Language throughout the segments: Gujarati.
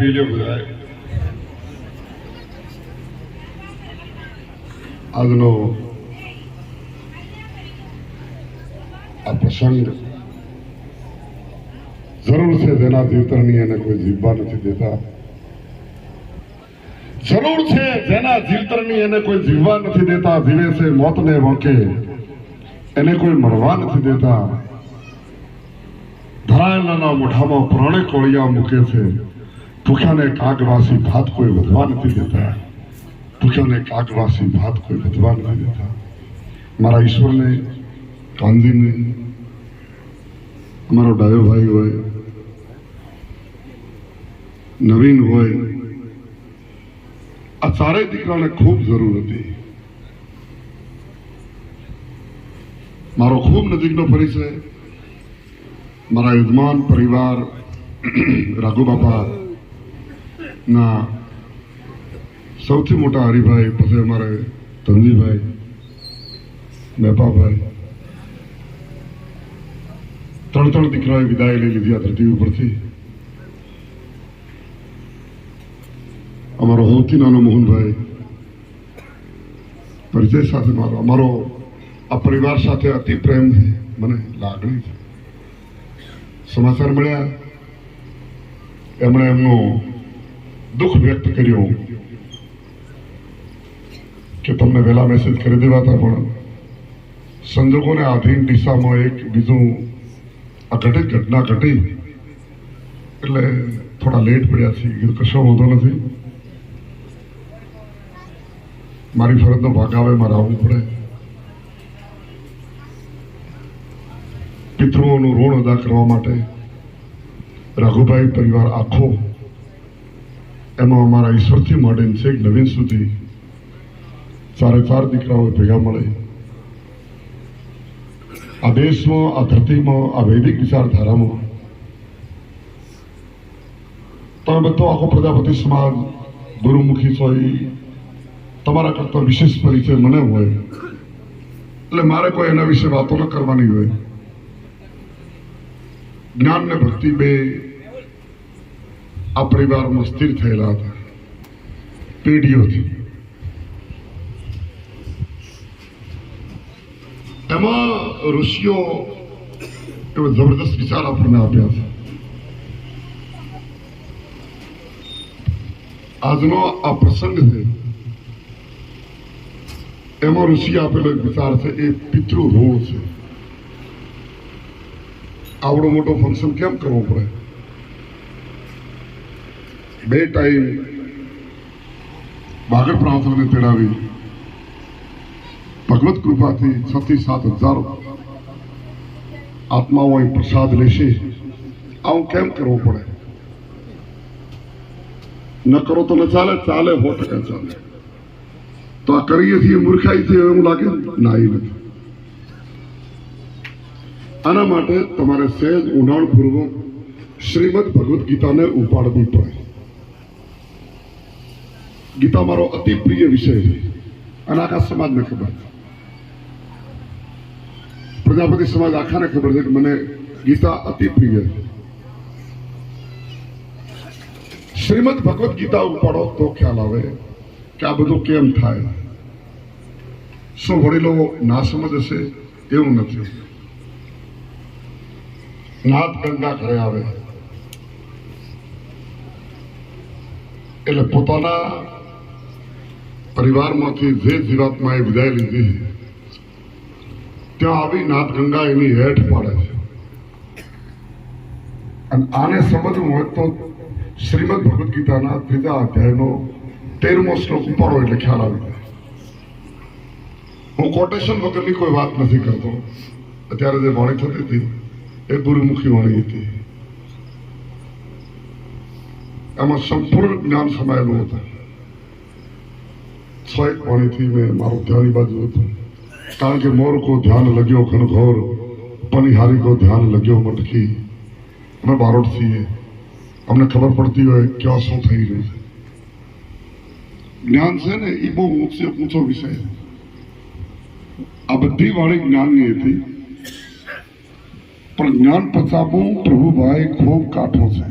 પી લ્યો બધા આજનો આ પ્રસંગ જરૂર છે જેના જીવતરની એને કોઈ જીવવા નથી દેતા જરૂર છે જેના જીવતરની એને કોઈ જીવવા નથી દેતા જીવે છે મોતને વોકે એને કોઈ મરવા નથી દેતા ધરાયેલાના મોઢામાં પ્રાણે કોળિયા મૂકે છે ભૂખ્યાને કાગવાસી ભાત કોઈ વધવા નથી દેતા ભૂખ્યાને કાગવાસી ભાત કોઈ વધવા નથી દેતા મારા ઈશ્વરને ગાંધીને અમારો ડાયો ભાઈ હોય નવીન હોય આ ચારેય દીકરાને ખૂબ જરૂર હતી મારો ખૂબ નજીકનો પરિચય મારા યજમાન પરિવાર રાઘુબાપા ના. સૌથી મોટા હરિભાઈ પછી અમારે ધનજીભાઈ મેપાભાઈ ત્રણ ત્રણ દીકરાએ વિદાય લઈ લીધી આ ધરતી ઉપરથી. અમારો સૌથી નાનો મોહનભાઈ, પરિચય સાથે મારો, અમારો, આ પરિવાર સાથે અતિ પ્રેમ છે મને લાગણી છે. સમાચાર મળ્યા. એમણે એમનું દુઃખ વ્યક્ત કર્યું કે તમને વહેલા મેસેજ કરી દેવાતા પણ સંજોગોને આધીન દિશામાં એક બીજું આ ઘટિત ઘટના ઘટી એટલે થોડા લેટ પડ્યા છે. કીધું કશો વાંધો નથી. મારી ફરજનો ભાગ આવે, મારે આવવું પડે. પિતૃઓનું ઋણ અદા કરવા માટે રાઘુભાઈ પરિવાર આખો એમાં અમારા ઈશ્વરથી માંડીને છેક નવીન સુધી ચારે ચાર દીકરાઓ ભેગા મળે. આ દેશમાં, આ ધરતીમાં, આ વૈદિક વિચારધારામાં તમે બધો આખો પ્રજાપતિ સમાજ, ગુરુમુખી છો એ તમારા કરતા વિશેષ પરિચય મને હોય, એટલે મારે કોઈ એના વિશે વાતો ન કરવાની હોય. જ્ઞાન ને ભક્તિ બે આ પરિવારમાં સ્થિર થયેલા હતા. પેઢીઓથી. એમાં ઋષિઓ એવો જબરદસ્ત વિચાર આપણને આપ્યા છે. આજનો આ પ્રસંગ છે, એમાં ઋષિ આપેલો એક વિચાર છે, એ પિતૃ ઋણ છે. આવડો મોટો ફંક્શન કેમ કરવો પડે? બે ટાઈમ બાગર પ્રાર્થનાને તેડાવી. ભગવત કૃપાથી છ સાત હજાર આત્માઓ પ્રસાદ લેશે. આવું કેમ કરવું પડે? ન કરો તો ન ચાલે ચાલે હો ટકા ચાલે. તો આ કરીએ છીએ, મૂર્ખાઈ છે એવું લાગે? ના, એ નથી. આના માટે તમારે સહેજ ઊંડાણપૂર્વક શ્રીમદ ભગવદ્ ગીતાને ઉપાડવી પડે. ગીતા મારો અતિ પ્રિય વિષય છે અને આખા સમાજને ખબર પ્રજાપતિ સમાજ આખાને ખબર છે કે મને ગીતા અતિ પ્રિય છે શ્રીમદ ભગવદ્ ગીતા ઉપાડો તો ખ્યાલ આવે કે આ બધું કેમ થાય શું વડીલો ના સમજ હશે એવું નથી નાથ ગંગા ઘરે આવે એટલે પોતાના પરિવારમાંથી જે જીવાત્માએ વિદાય લીધી ત્યાં આવી નાથગંગા એની હેઠ પાડે છે. અને આને સમજવું હોય તો શ્રીમદ ભગવદ્ ગીતાના ત્રીજા અધ્યાયનો તેરમો શ્લોક ઉપાડો એટલે ખ્યાલ આવી જાય. હું કોટેશન વગરની કોઈ વાત નથી કરતો. અત્યારે જે વાણી થતી હતી, એ ગુરુમુખી વાણી હતી. એમાં સંપૂર્ણ જ્ઞાન સમાયેલું હતું. છ એક વાણીથી મેં મારું ધ્યાન બાજુ હતું. કારણ કે મોર કો ધ્યાન લગ્યો, ઘનઘોર પનિહારી કો ધ્યાન લગ્યો મટકી. અમે બારોટ છીએ. અમને ખબર પડતી હોય ક્યાં શું થઈ રહ્યું છે. જ્ઞાન છે ને એ બહુ ઊંચે ઊંચો વિષય આ બધી વાળી જ્ઞાનની હતી. પણ જ્ઞાન પચાવવું પ્રભુભાઈ ખૂબ કાઠો છે.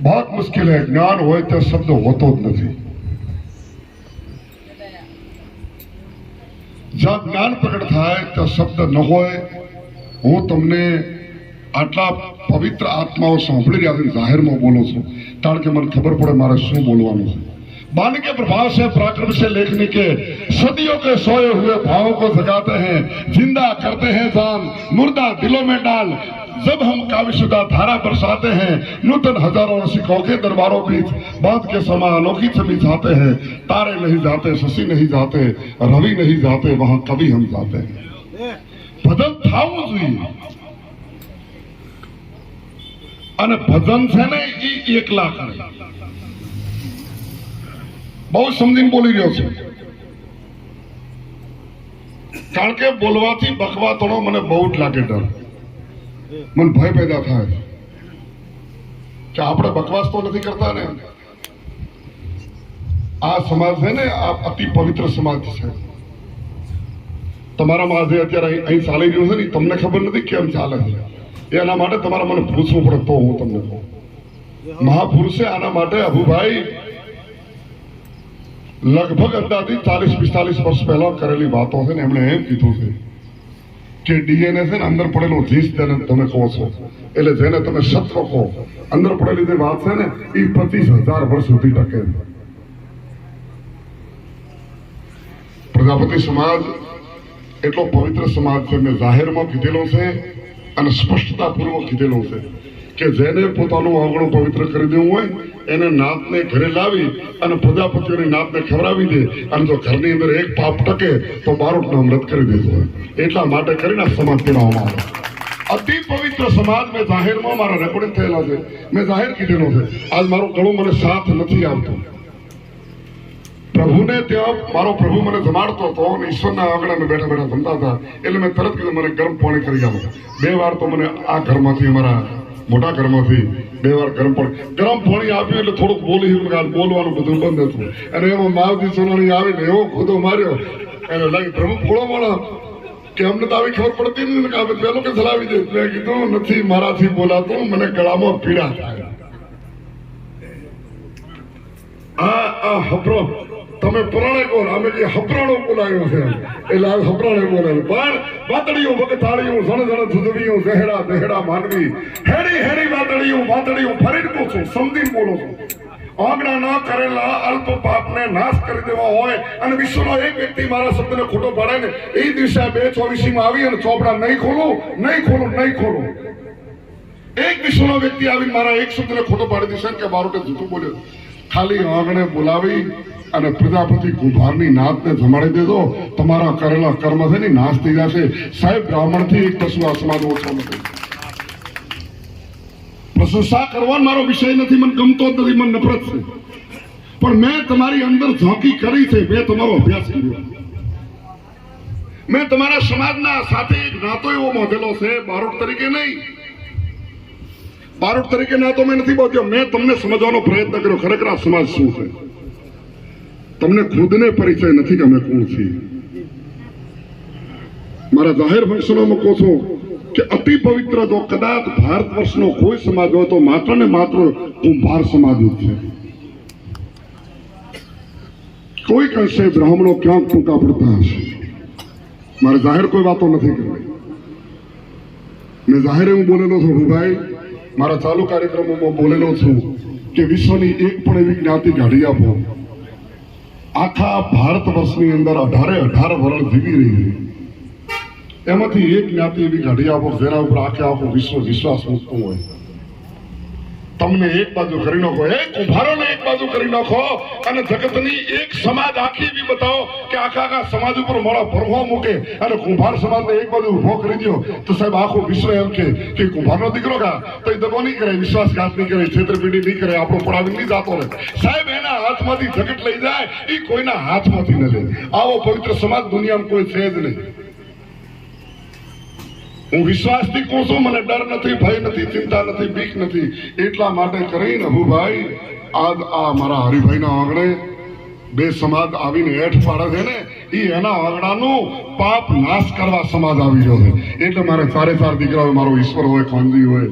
बहुत मुश्किल है ज्ञान હોય તે શબ્દ હોતો જ નથી જ્યાં જ્ઞાન પ્રગટ થાય ત્યાં શબ્દ ન હોય હું તમને આટલા પવિત્ર આત્માઓ સાંભળી રહ્યા છે જાહેરમાં બોલું છું કારણ કે મને ખબર પડે મારે શું બોલવાનું છે बाण के प्रभाव से पराक्रम से लेखनी के सदियों के सोए हुए भावों को जगाते हैं जिंदा करते हैं जान मुर्दा दिलों में डाल जब हम काव्यशुदा धारा बरसाते हैं नूतन हजारों रसिकों के दरबारों बीच बात के समा अनोखी छवि जाते हैं तारे नहीं जाते शशि नहीं जाते रवि नहीं जाते वहां कभी हम जाते हैं ભજન થવું જોઈએ અને ભજન છે ને એ એકલા કરે બહુ સમજીને બોલી રહ્યો છું કારણ કે બોલવાથી બકવા તોડો મને બહુ જ લાગે ડર મને ભય પેદા થાય કે આપણે બકવાસ તો નથી કરતા ને? આ સમાજ છે ને, આ અતિ પવિત્ર સમાજ છે. તમારામાં આજે અત્યારે અહીં ચાલી રહ્યું છે ને તમને ખબર નથી કેમ ચાલે છે. એના માટે તમારે મને પૂછવું પડે તો હું તમને કહું. મહાપુરુષે આના માટે અભુભાઈ લગભગ અંદાજિત ચાલીસ પિસ્તાલીસ વર્ષ પહેલા કરેલી વાતો છે ને, એમણે એમ કીધું છે. કે ડીએનએ છે ને અંદર પડેલો જીસ જેને તમે કહો છો. એટલે જેને તમે સત્વ કહો, અંદર પડેલી જે વાત છે ને એ પચીસ હજાર વર્ષ સુધી ટકે. પ્રજાપતિ સમાજ એટલો પવિત્ર સમાજ છે, મેં જાહેરમાં કીધેલો છે અને સ્પષ્ટતાપૂર્વક કીધેલો છે કે જેને પોતાનું આંગણું પવિત્ર કરી દેવું હોય એને નાતને ઘરે લાવી અને પ્રજાપતિઓની નાતને ખવડાવી દે. અને જો ઘરની અંદર એક પાપ ટકે, તો બારોટનો અમૃત કરી હોય એટલા માટે કરીને સમાજ કહેવામાં આવે અતિ પવિત્ર સમાજ મેં જાહેરમાં મારા રેકોર્ડિંગ થયેલા છે. મેં જાહેર કીધેલો છે. આજ મારો ગળો મને સાથ નથી આવતો પ્રભુને ત્યાં મારો પ્રભુ મને જમાડતો હતો અને ઈશ્વરના આગળ અમે બેઠા બેઠા જમતા હતા. એટલે મેં તરત કીધું, મને ગરમ પાણી કરી આપો. બે વાર તો મને આ ઘરમાંથી અમારા મોટા ઘરમાંથી બે વાર ગરમ પાણી ગરમ પાણી આપ્યું એટલે થોડુંક બોલી બોલવાનું બધું બંધ હતું. અને એમાં માવજી સોનાણી આવીને એવો ખોદો માર્યો. એને લાગી પ્રભુ ફોડો મળો કે અમને તો આવી ખબર પડતી નથી કે પેલો કે ચલાવી દે. મેં કીધું, નથી, મારાથી બોલાતું. મને ગળામાં પીડા થાય. આ આ, હપરો. તમે પુરાણે કોણ અમે જે હપરાણો બોલાયો છે, એટલે આ હપરાણે બોલે પણ વાતડીયું બગતાળીઓ સણ ઝણ સુધડીઓ ઝહેરા zહેડા માનવી હેડી હેડી વાતડીયું વાતડીયું ફરીને પૂછું સમજી બોલો છું. આંગણા ન કરેલા અલ્પ પાપને નાશ કરી દેવા હોય અને વિશ્વનો એક વ્યક્તિ મારા શબ્દને ખોટો પાડે ને, એ દિવસે બે ચોવીસી માં આવી અને ચોપડા નહીં ખોલું નહીં ખોલું નહીં ખોલું. એક વિશ્વનો વ્યક્તિ આવી મારા એક શબ્દને ખોટો પાડી દેશે કે બારોટે જૂઠું બોલ્યો. ખાલી આંગણે બોલાવી અને પ્રજાપતિ કુંભારની નાતને જમાડી દેજો. તમારા કરેલા કર્મ છે ને નાશ થઈ જશે. સાહેબ, બ્રાહ્મણથી એક કશું આસમાન ઓછો નથી. પ્રશંસા કરવાનો મારો વિષય નથી, મને ગમતો જ નથી, મને નફરત છે. પણ મેં તમારી અંદર ઝોંકી કરી છે, મેં તમારો અભ્યાસ કર્યો. મેં તમારા સમાજના સાથે એક નાતો એવો બાંધેલો છે, બારોટ તરીકે નહીં. બારોટ તરીકે નાતો મેં નથી બાંધ્યો. મેં તમને સમજવાનો પ્રયત્ન કર્યો. ખરેખર સમાજ શું છે? તમને ખુદને પરિચય નથી કે અમે કોણ છીએ. મારા જાહેર ફંક્શનોમાં કહો છો કે અતિ પવિત્ર જો કદાચ ભારત વર્ષનો કોઈ સમાજ હોય તો માત્ર ને માત્ર કુંભાર સમાજ જ છે. કોઈક અંશે બ્રાહ્મણો ક્યાંક ટૂંકા પડતા હશે? મારે જાહેર કોઈ વાતો નથી કરવી. મેં જાહેરે હું બોલેલો છું ભાઈ મારા ચાલુ કાર્યક્રમોમાં બોલેલો છું કે વિશ્વની એક પણ એવી જ્ઞાતિ કાઢી આપો. આખા ભારત વર્ષની અંદર અઢારે અઢાર વર્ણ જીવી રહી છે. એમાંથી એક જ્ઞાતિ એવી કાઢી આપો જેના ઉપર આખે આખું વિશ્વ વિશ્વાસ મૂકતું હોય. તમને એક બાજુ કરી નાખો, એક કુંભારોને એક બાજુ કરી નાખો અને જગતની એક સમાજ આખી એવી બતાવો કે આખા આખા સમાજ ઉપર મોડા ભરવા મૂકે અને કુંભાર સમાજને એક બાજુ ઊભો કરી દો તો સાહેબ આખું વિશ્વ એમ કે કે કુંભારનો દીકરો કા, તો એ દગો નહીં કરે, વિશ્વાસઘાત નહીં કરે, છેતરપિંડી નહીં કરે, આપણો પડાવી નહીં જતો રહે. સાહેબ, એના હાથમાંથી જગત લઈ જાય, એ કોઈના હાથમાંથી ન લે. આવો પવિત્ર સમાજ દુનિયામાં કોઈ છે જ નહીં. હું વિશ્વાસથી કહું છું, મને ડર નથી, ભય નથી, ચિંતા નથી, બીક નથી. એટલા માટે કરીને હું ભાઈ, આજ આ મારા હરિભાઈના આંગણે બે સમાજ આવીને હેઠ પાડે છે ને એ એના આંગણાનું પાપ નાશ કરવા સમાજ આવી ગયો છે. એટલે મારે ચારે ચાર દીકરા હોય મારો ઈશ્વર હોય, ખાનજી હોય,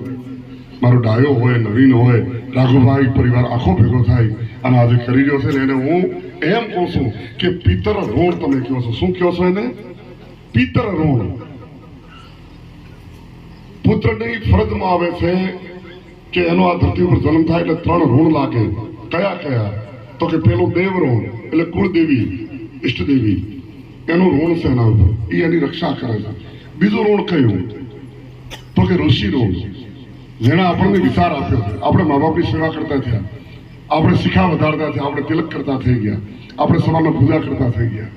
મારો ડાયો હોય, નવીન હોય, રાઘુભાઈ પરિવાર આખો ભેગો થાય અને આજે કરી રહ્યો છે ને, એને હું એમ કહું છું કે પિત્તર ઋણ તમે કહો છો. શું કહો છો એને? પિત્તર ઋણ. પુત્રની ફરજમાં આવે છે કે એનો આ ધરતી ઉપર જન્મ થાય એટલે ત્રણ ઋણ લાગે. કયા કયા? તો કે પેલું દેવ ઋણ, એટલે કુળદેવી, ઈષ્ટદેવી. એનું ઋણ છે એના ઉપર. એ એની રક્ષા કરે છે. બીજું ઋણ કયું? તો કે ઋષિ ઋણ. જેણે આપણને વિચાર આપ્યો. છે આપણે મા બાપની સેવા કરતા થયા. આપણે શિખા વધારતા થયા. આપણે તિલક કરતા થઈ ગયા. આપણે સમાજમાં પૂજા કરતા થઈ ગયા.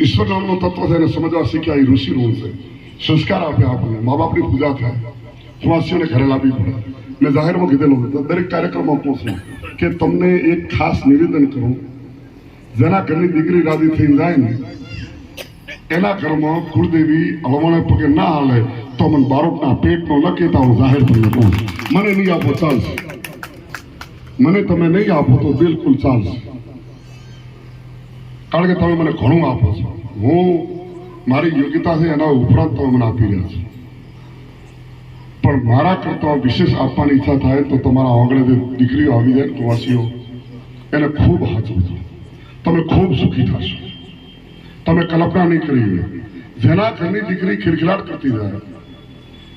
ઈશ્વર નામનો તત્વ છે એને સમજવા શીખ્યા. એ ઋષિ ઋણ છે. સંસ્કાર આપ્યા આપણને, મા બાપની પૂજા થાય સુવાસીઓને ઘરે લાવવી પડે. મેં જાહેરમાં કીધેલું હતું દરેક કાર્યક્રમમાં પહોંચું કે તમને એક ખાસ નિવેદન કરું. જેના ઘરની દીકરી રાજી થઈને જાય ને, એના ઘરમાં કુળદેવી હવામાને પગે ના હાલે, તો મને બાળકના પેટનો ન કહેતા હું જાહેર તમને કહું. મને નહીં આપો, ચાલશે. મને તમે નહીં આપો, તો બિલકુલ ચાલશે. કારણ કે તમે મને ઘણું આપો છો. હું મારી યોગ્યતા છે એના ઉપરાંત તમે મને આપી રહ્યા છો. પણ મારા કરતા વિશેષ આપવાની ઈચ્છા થાય તો તમારા આંગણે દીકરીઓ આવી જાય પ્રવાસીઓ એને ખૂબ હાચવજો તમે ખૂબ સુખી થશો. તમે કલ્પના નહીં કરી જેના ઘરની દીકરી ખિલખિલાટ કરતી જાય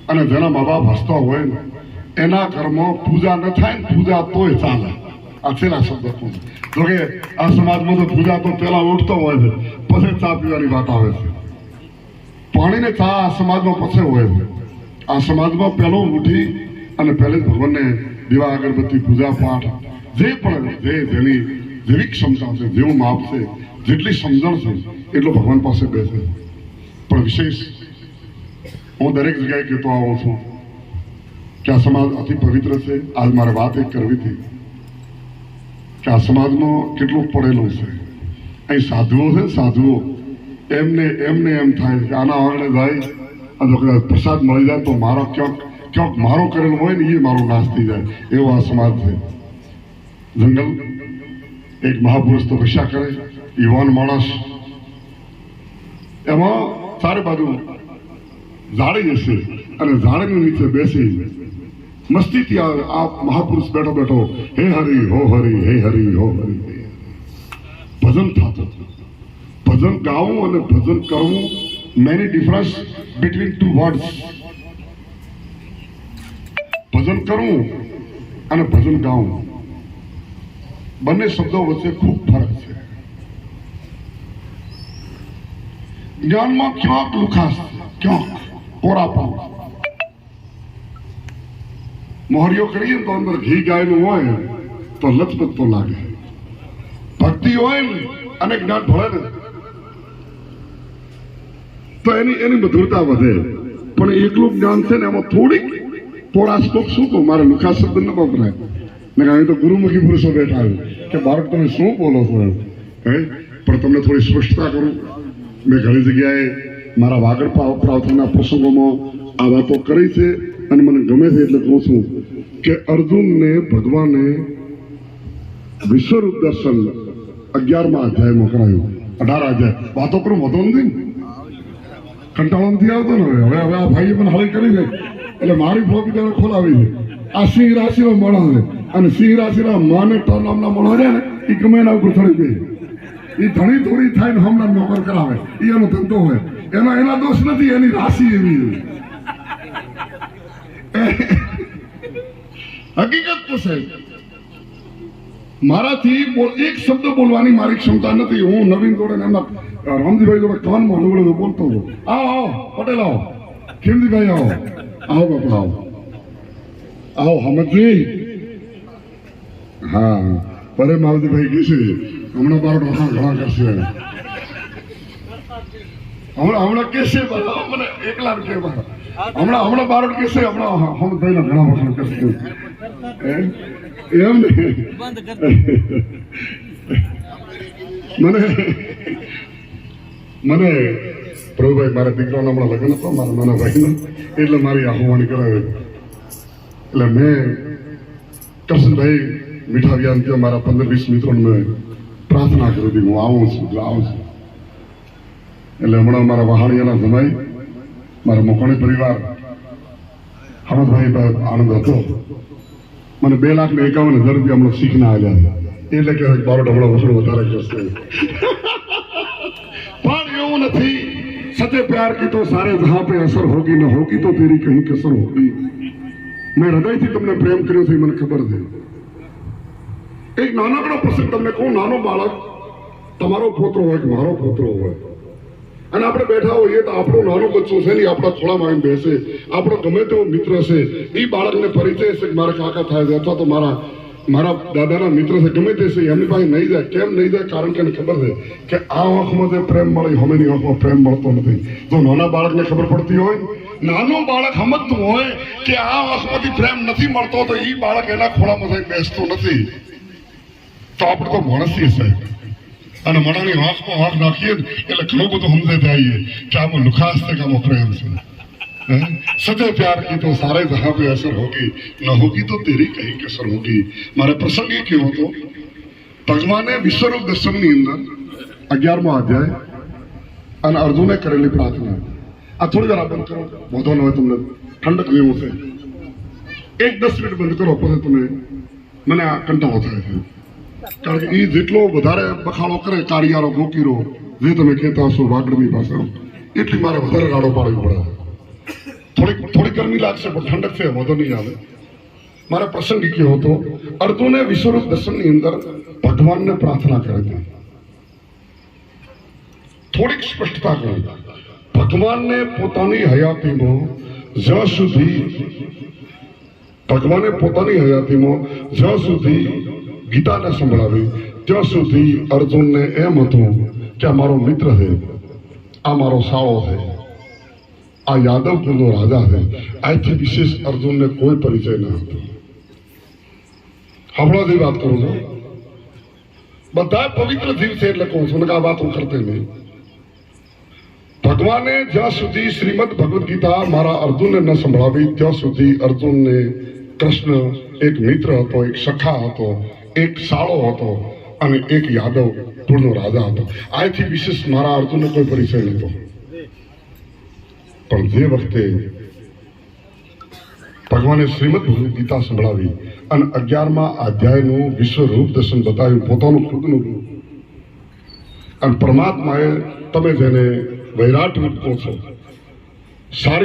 અને જેના મા બાપ હસતા હોય ને, એના ઘરમાં પૂજા ન થાય ને પૂજા તોય ચાલે. આ છેલ્લા શબ્દ જોકે. આ સમાજમાં તો પૂજા તો પેલા ઉઠતો હોય છે, પછી ચા પીવાની વાત આવે છે. પાણીને તા આ સમાજમાં પછી હોય આ સમાજમાં પહેલો ઉઠી અને પહેલે ભગવાનને દીવા અગરબત્તી, પૂજા પાઠ, જે પણ જે જેની જેવી ક્ષમતા છે, જેવું માપ છે, જેટલી સમજણ છે, એટલો ભગવાન પાસે બેસે. પણ વિશેષ હું દરેક જગ્યાએ કહેતો આવું છું કે આ સમાજ અતિ પવિત્ર છે. આજ મારે વાત એક કરવી હતી કે આ સમાજમાં કેટલું પડેલું છે. અહીં સાધુઓ છે, સાધુઓ. એમને એમને એમ થાય કે આના આંગણે જાય અને પ્રસાદ મળી જાય તો મારો ક્યાંક ક્યાંક મારો કરેલો હોય ને એ મારો નાશ થઈ જાય. એવો આ સમાજ છે. જંગલ, એક મહાપુરુષ તપસ્યા કરે, યુવાન માણસ. એમાં ચારે બાજુ ઝાડી જશે અને ઝાડની નીચે બેસી મસ્તીથી આ આ મહાપુરુષ બેઠો બેઠો, હે હરી, હો હરી, હે હરી, હો હરી. ભજન થતું ભજન ગાવું અને ભજન કરવું many difference between two words ભજન કરવું અને ભજન ગાવું બંને શબ્દો વચ્ચે ખૂબ ફરક છે. જ્ઞાનમાં ક્યાંક લુખાશ છે, ક્યાંક કોરાપણ. મોહરીઓ કરીએ તો અંદર ઘી ગાયનું હોય તો લચપત તો લાગે. ભક્તિ હોય અને જ્ઞાન ભળે ને તો એની એની મધુરતા વધે. પણ એકલું જ્ઞાન છે ને એમાં થોડીક થોડા શ્લોક શું કહું? મારે લુખા શબ્દ ન વપરાય. ને અહીં તો ગુરુમુખી પુરુષો બેઠા આવ્યું કે, બાળક, તમે શું બોલો છો? એમ. હે? પણ તમને થોડી સ્પષ્ટતા કરું. મેં ઘણી જગ્યાએ મારા વાગડ પ્રાર્થના પ્રસંગોમાં આ વાતો કરી છે અને મને ગમે છે એટલે કહું છું કે અર્જુનને ભગવાને વિશ્વરૂપ દર્શન અગિયારમાં અધ્યાયમાં કરાયું. અઢાર અધ્યાય. વાતો કરું વધો નથી? કંટાળો નથી આવતો ને હવે. હવે આ ભાઈએ પણ હળી કરી છે. એટલે મારી ફોકી તેને ખોલાવી છે. આ સિંહ રાશિનો મણો છે. અને સિંહ રાશિના માને ટર નામના મણો છે ને એ ગમે એના ઉપર ચડી ગઈ. એ ધણી થોડી થાય ને હમણાં નોકર કરાવે. એ એનો ધંધો હોય. એનો એના દોષ નથી, એની રાશિ એવી હકીકત તો સાહેબ મારાથી એક શબ્દ બોલવાની મારી ક્ષમતા નથી. હું નવીન જોડે એમના રામજીભાઈ જોડે કાનમાં હળવળે બોલતો હતો આવો આવો, પટેલ આવો. ખીમજીભાઈ આવો. આવો, બાપા, આવો. આવો, હમદજી. હા પરે માવજીભાઈ કહેશે હમણાં બાર ઘણા ઘણા કરશે. હમણાં હમણાં બધા મને એકલા કે મારા? હમણાં હમણાં બારોટ કહેશે હમણાં હમદભાઈના ઘણા વખાણ કરશે? એમ? મને મને પ્રભુભાઈ, મારા દીકરાના હમણાં લગ્ન હતો, મારા નાના ભાઈના એટલે મારી આહવાણી કરાવે. એટલે મેં કરશનભાઈ મીઠા વ્યાન ત્યાં મારા પંદર વીસ મિત્રોને મેં પ્રાર્થના કરી હતી, હું આવું છું આવું છું. એટલે હમણાં મારા વહાણિયાના સમય, મારા મોકણી પરિવાર હમદભાઈ આનંદ હતો. મને બે લાખ ને એકાવન હજાર રૂપિયા હમણાં શીખના આવ્યા એટલે કે બારો ઢમણો વસૂલ વધારે કરશે પણ એવું નથી. સચે પ્યાર કી તો સારે જહા પે અસર હોગી, ન હોગી તો તેરી કहीं કસર હોગી મેં હૃદયથી તમને પ્રેમ કર્યો છે મને ખબર છે. એક નાનકડો પ્રસંગ તમને કહું, નાનો બાળક, તમારો પોતરો હોય કે મારો પોતરો હોય અને આપણે બેઠા હોઈએ તો આપણો નાનો બચ્ચો છે ને આપણા ખોળામાં આવીને બેસે. આપણો ગમે તેવો મિત્ર છે, એ બાળકને પરિચય છે કે મારા કાકા થાય છે અથવા તો મારા મારા દાદાના મિત્ર છે, ગમે તે છે, એમની પાસે નહીં જાય. કેમ નહીં જાય? કારણ કે એને ખબર છે કે આ આંખમાં જે પ્રેમ મળે હમેની આંખમાં પ્રેમ મળતો નથી. જો નાના બાળકને ખબર પડતી હોય, નાનો બાળક સમજતું હોય કે આ આંખમાંથી પ્રેમ નથી મળતો, તો એ બાળક એના ખોળામાં બેસતો નથી. તો આપણે તો માણસી સાહેબ. અને મણાની આંખમાં આંખ નાખીએ ને એટલે ઘણું બધું સમજે જઈએ કે આમાં લુખાસ છે કે આમાં પ્રેમ છે हैं? सच्चे प्यार की तो सारे जहां पे असर होगी न होगी तो तेरी कहीं कसर होगी મારે પ્રસંગ એ કેવો હતો ભગવાને વિશ્વરૂપ દર્શનની અંદર અગિયારમો અધ્યાય અને અર્જુને કરેલી પ્રાર્થના આ થોડી વાર આ બંધ કરો વધો ન હોય તમને ઠંડક જેવું છે એક દસ મિનિટ બંધ કરો પછી તમે મને આ કંટાળો થાય છે કારણ કે એ જેટલો વધારે બખાડો કરે કાળિયારો ગોકીરો, જે તમે કહેતા હશો વાગડની પાસે એટલી મારે વધારે ગાળો પાડવી પડે. થોડીક થોડી ગરમી લાગશે, પણ ઠંડક છે, વધુ નહીં આવે. મારા પ્રસંગ કયો હતો અર્જુને વિશ્વરૂપ દર્શનની અંદર ભગવાનને પ્રાર્થના કરી હતી. થોડીક સ્પષ્ટતા કરી. ભગવાનને પોતાની હયાતીમાં જ્યાં સુધી, ભગવાને પોતાની હયાતીમાં જ્યાં સુધી ગીતાને સંભળાવી, ત્યાં સુધી અર્જુનને એમ હતું કે આ મારો મિત્ર છે, આ મારો સાળો છે, આ યાદવ કુલનો રાજા છે. આથી વિશેષ અર્જુનને કોઈ પરિચય ન હતો. હમણાંથી વાત કરું છું. બધા પવિત્ર જીવ છે એટલે કહું છું આ વાત હું કરતી નહીં. ભગવાને જ્યાં સુધી શ્રીમદ ભગવદ્ ગીતા મારા અર્જુનને ન સંભળાવી, ત્યાં સુધી અર્જુનને કૃષ્ણ, એક મિત્ર હતો, એક સખા હતો એક સાળો હતો અને એક યાદવ કુળનો રાજા હતો. આથી વિશેષ મારા અર્જુનનો કોઈ પરિચય નહોતો. પણ જે વખતે ભગવાને શ્રીમદ ગીતા સંભળાવી અને અગિયારમાં અધ્યાયનું વિશ્વ રૂપ દર્શન બતાવ્યું, પોતાનું ખુદનું રૂપ. અને પરમાત્માએ તમે જેને વૈરાટ રૂપ કહો છો, સારી